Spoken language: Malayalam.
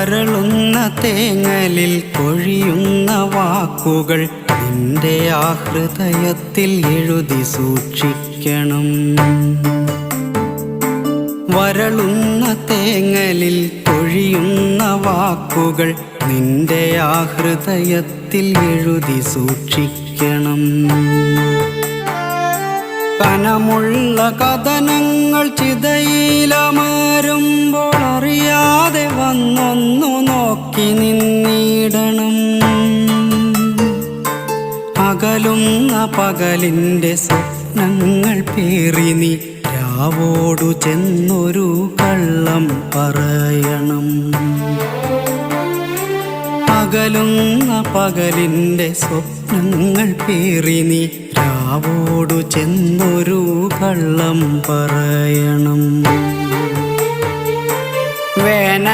വരളുന്ന തേങ്ങലിൽ കൊഴിയുന്ന വാക്കുകൾ നിന്റെ ആ ഹൃദയത്തിൽ എഴുതി സൂക്ഷിക്കണം. വരളുന്ന തേങ്ങലിൽ കൊഴിയുന്ന വാക്കുകൾ നിന്റെ ആ ഹൃദയത്തിൽ എഴുതി സൂക്ഷിക്കണം. കനമുള്ള കഥനങ്ങൾ ചിതയിലമാരുമ്പോൾ നോക്കി നിന്നിടണം. അകലുന്ന പകലിന്റെ സ്വപ്നങ്ങൾ പേറി നീ രാവോടു ചെന്നൊരു കള്ളം പറയണം. അകലുന്ന പകലിന്റെ സ്വപ്നങ്ങൾ പേറി നീ രാവോടു ചെന്നൊരു കള്ളം പറയണം. വേന